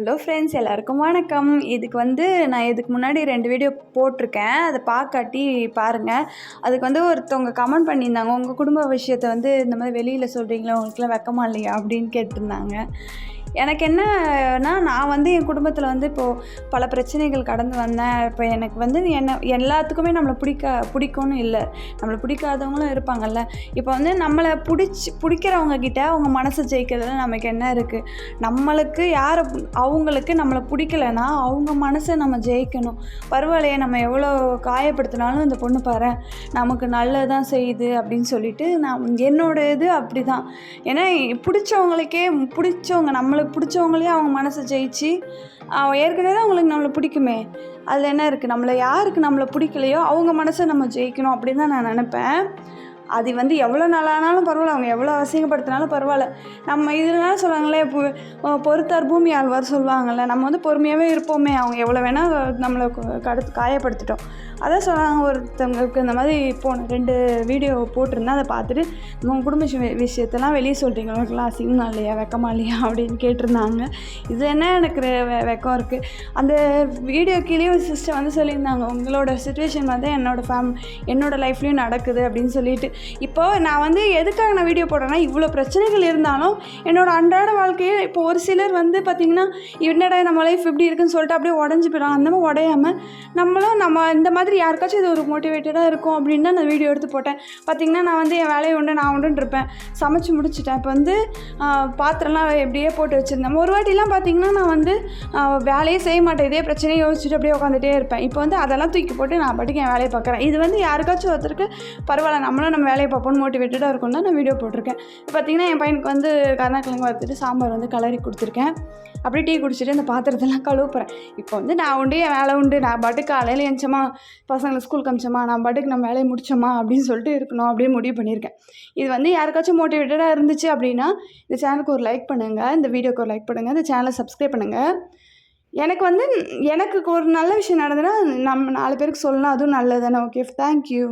Hello friends எல்லாருக்கும் வணக்கம். இதுக்கு வந்து நான் இதுக்கு முன்னாடி ரெண்டு வீடியோ போட்டிருக்கேன். அதை பார்க்காட்டி பாருங்கள் அதுக்கு வந்து ஒருத்தவங்க கமெண்ட் பண்ணியிருந்தாங்க. உங்கள் குடும்ப விஷயத்தை வந்து இந்த மாதிரி வெளியில் சொல்கிறீங்களா உங்களுக்குலாம் வெக்கமா இல்லையா? அப்படின்னு கேட்டிருந்தாங்க. எனக்கு என்னன்னா நான் வந்து என் குடும்பத்தில் வந்து இப்போது பல பிரச்சனைகள் கடந்து வந்தேன். இப்போ எனக்கு வந்து என்ன எல்லாத்துக்குமே நம்மளை பிடிக்க பிடிக்கும்னு இல்லை. நம்மளை பிடிக்காதவங்களும் இருப்பாங்கல்ல. இப்போ வந்து நம்மளை பிடிச்சி பிடிக்கிறவங்க கிட்ட அவங்க மனசை ஜெயிக்கிறதுல நமக்கு என்ன இருக்குது நம்மளுக்கு யாரை அவங்களுக்கு நம்மளை பிடிக்கலனா அவங்க மனசை நம்ம ஜெயிக்கணும். பரவாயில்லையே நம்ம எவ்வளோ காயப்படுத்தினாலும் இந்த பொண்ணு பாரு நமக்கு நல்லதான் செய்யுது அப்படின்னு சொல்லிட்டு நான் என்னோட இது அப்படி தான் ஏன்னா பிடிச்சவங்களுக்கே பிடிச்சவங்க நம்மளுக்கு பிடிச்சவங்களே அவங்க மனசை ஜெயிச்சு ஏற்கனவே அவங்களுக்கு நம்மளை பிடிக்குமே. அதில் என்ன இருக்குது நம்மளை யாருக்கு நம்மளை பிடிக்கலையோ அவங்க மனசை நம்ம ஜெயிக்கணும் அப்படின்னு தான் நான் நினப்பேன். அது வந்து எவ்வளோ நாளானாலும் பரவாயில்ல. அவங்க எவ்வளோ அசிங்கப்படுத்தினாலும் பரவாயில்ல. நம்ம இதனால சொல்லுவாங்களே இப்போ பொறுத்தார் பூமி ஆழ்வார் சொல்லுவாங்கள்ல நம்ம வந்து பொறுமையாகவே இருப்போமே அவங்க எவ்வளோ வேணால் நம்மளை கடத்து காயப்படுத்திட்டோம். அதான் சொல்கிறாங்க ஒருத்தவங்களுக்கு இந்த மாதிரி போன ரெண்டு வீடியோ போட்டிருந்தேன் அதை பார்த்துட்டு உங்கள் குடும்ப விஷயத்தெல்லாம் வெளியே சொல்கிறீங்க உங்களுக்குலாம் அசிங்கமா இல்லையா? வெக்கமா இல்லையா? அப்படின்னு கேட்டிருந்தாங்க. இது என்ன எனக்கு ரெ- வெ- வெக்கம் இருக்குது அந்த வீடியோ கீழே ஒரு சிஸ்டர் வந்து சொல்லியிருந்தாங்க உங்களோட சுச்சுவேஷன் வந்து என்னோட ஃபேம் என்னோடய லைஃப்லேயும் நடக்குது அப்படின்னு சொல்லிட்டு. இப்போ நான் வந்து எதுக்காக நான் வீடியோ போடுறேன்னா இவ்வளோ பிரச்சனைகள் இருந்தாலும் என்னோடய அன்றாட வாழ்க்கையே இப்போ ஒரு சிலர் வந்து பார்த்திங்கன்னா என்னடா நம்ம லைஃப் இப்படி இருக்குன்னு சொல்லிட்டு அப்படியே உடஞ்சி போயிடும் அந்த மாதிரி உடையாமல் நம்மளும் நம்ம இந்த மாதிரி யாருக்காச்சும் இது ஒரு மோட்டிவேட்டடாக இருக்கும் அப்படின்னு தான் நான் வீடியோ எடுத்து போட்டேன். பார்த்திங்கன்னா நான் வந்து என் வேலையை உண்டு நான் உண்டுன்னு இருப்பேன். சமைச்சு முடிச்சிட்டேன். இப்போ வந்து பாத்திரம்லாம் எப்படியே போட்டு வச்சுருந்தேன். ஒரு வாட்டிலாம் பார்த்திங்கன்னா நான் வந்து வேலையே செய்ய மாட்டேன். இதே பிரச்சனையை யோசிச்சுட்டு அப்படியே உட்காந்துட்டே இருப்பேன். இப்போ வந்து அதெல்லாம் தூக்கி போட்டு நான் பாட்டுக்கு என் வேலையை பார்க்குறேன். இது வந்து யாருக்காச்சும் ஒருத்தருக்கு பரவாயில்ல. நம்மளும் நம்ம வேலையை பார்ப்போம்னு மோட்டிவேட்டடாக இருக்கும் தான் நான் வீடியோ போட்டிருக்கேன். இப்போ பார்த்திங்கன்னா என் பையனுக்கு வந்து கருணாக்கிழங்கு வறுத்துட்டு சாம்பார் வந்து கலரி கொடுத்துருக்கேன். அப்படியே டீ குடிச்சிட்டு அந்த பாத்திரத்தெல்லாம் கழுவ இப்போ வந்து நான் உண்டு என் வேலை உண்டு. நான் பாட்டுக்கு காலையில் எழுந்தோமா பசங்களை ஸ்கூலுக்கு அமிச்சோமா நான் பாட்டுக்கு நம்ம வேலையை முடிச்சோமா அப்படின்னு சொல்லிட்டு இருக்கணும் அப்படின்னு முடிவு பண்ணியிருக்கேன். இது வந்து யாருக்காச்சும் மோட்டிவேட்டடாக இருந்துச்சு அப்படின்னா இந்த சேனலுக்கு ஒரு லைக் பண்ணுங்கள் இந்த வீடியோக்கு ஒரு லைக் பண்ணுங்கள் இந்த சேனலை சப்ஸ்கிரைப் பண்ணுங்கள் எனக்கு வந்து எனக்கு ஒரு நல்ல விஷயம் நடந்ததுன்னா நம்ம நாலு பேருக்கு சொல்லலாம் அதுவும் நல்லது தானே ஓகே தேங்க்யூ